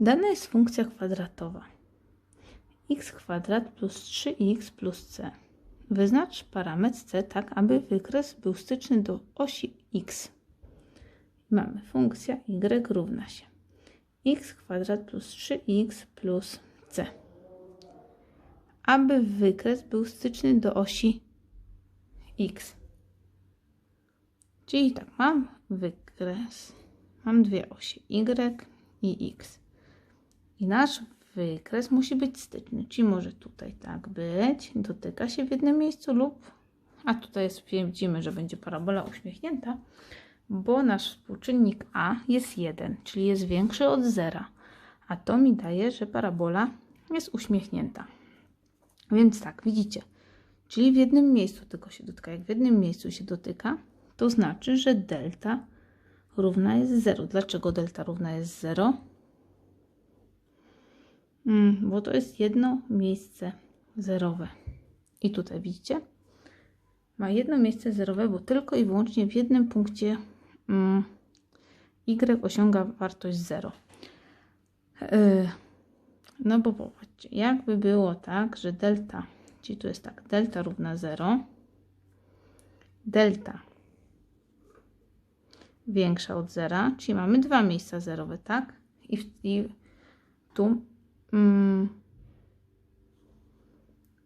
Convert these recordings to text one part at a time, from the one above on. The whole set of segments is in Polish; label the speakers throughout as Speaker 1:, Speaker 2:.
Speaker 1: Dana jest funkcja kwadratowa. x kwadrat plus 3x plus c. Wyznacz parametr c tak, aby wykres był styczny do osi x. Mamy funkcja y równa się x kwadrat plus 3x plus c. Aby wykres był styczny do osi x. Czyli tak, mam wykres, mam dwie osie y i x. I nasz wykres musi być styczny, czyli może tutaj tak być, dotyka się w jednym miejscu lub, a tutaj jest, widzimy, że będzie parabola uśmiechnięta, bo nasz współczynnik a jest 1, czyli jest większy od zera, a to mi daje, że parabola jest uśmiechnięta. Więc tak, widzicie, czyli w jednym miejscu tylko się dotyka. Jak w jednym miejscu się dotyka, to znaczy, że delta równa jest 0. Dlaczego delta równa jest 0? Mm, bo to jest jedno miejsce zerowe. I tutaj widzicie? Ma jedno miejsce zerowe, bo tylko i wyłącznie w jednym punkcie mm, y osiąga wartość 0. Yy, no bo popatrzcie, jakby było tak, że delta, czyli tu jest tak, delta równa 0, delta większa od zera, czyli mamy dwa miejsca zerowe, tak? I, w, i tu mm,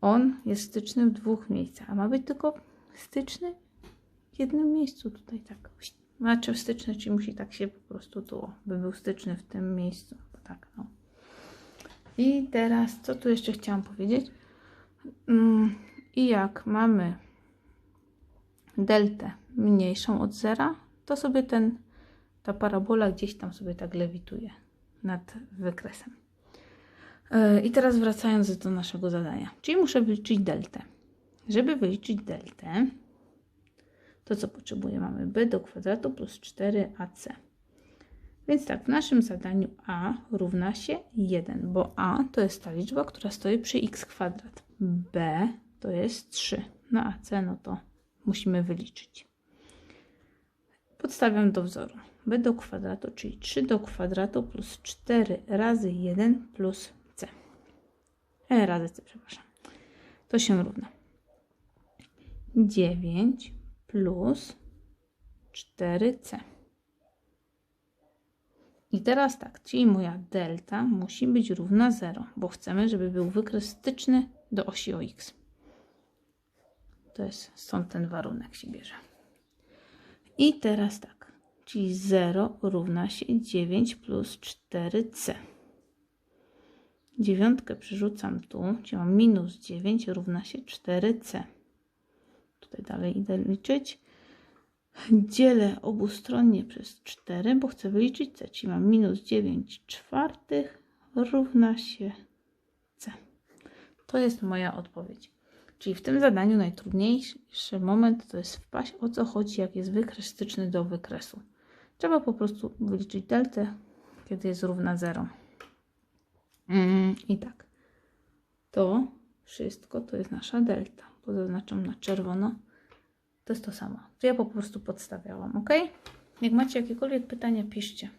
Speaker 1: on jest styczny w dwóch miejscach, a ma być tylko styczny w jednym miejscu tutaj, tak. Znaczy styczny, czyli musi tak się po prostu tu, by był styczny w tym miejscu, tak, no. I teraz, co tu jeszcze chciałam powiedzieć? Mm, I jak mamy deltę mniejszą od zera, to sobie ten, ta parabola gdzieś tam sobie tak lewituje nad wykresem. Yy, I teraz wracając do naszego zadania. Czyli muszę wyliczyć deltę. Żeby wyliczyć deltę, to co potrzebuję? Mamy b do kwadratu plus 4ac. Więc tak, w naszym zadaniu a równa się 1, bo a to jest ta liczba, która stoi przy x kwadrat. b to jest 3. No a c no to musimy wyliczyć. Podstawiam do wzoru. b do kwadratu, czyli 3 do kwadratu plus 4 razy 1 plus. E razy c, przepraszam. To się równa 9 plus 4c. I teraz tak, czyli moja delta musi być równa 0, bo chcemy, żeby był wykres styczny do osi OX. To jest, stąd ten warunek się bierze. I teraz tak, czyli 0 równa się 9 plus 4c. Dziewiątkę przerzucam tu, czyli mam minus 9 równa się 4c. Tutaj dalej idę liczyć dzielę obustronnie przez 4, bo chcę wyliczyć c, czyli mam minus 9 czwartych równa się c. To jest moja odpowiedź. Czyli w tym zadaniu najtrudniejszy moment to jest wpaść o co chodzi, jak jest wykres styczny do wykresu. Trzeba po prostu wyliczyć deltę, kiedy jest równa 0. Mm, I tak. To wszystko to jest nasza delta. Pozaznaczam na czerwono. To jest to samo. To ja po prostu podstawiałam, ok? Jak macie jakiekolwiek pytania, piszcie.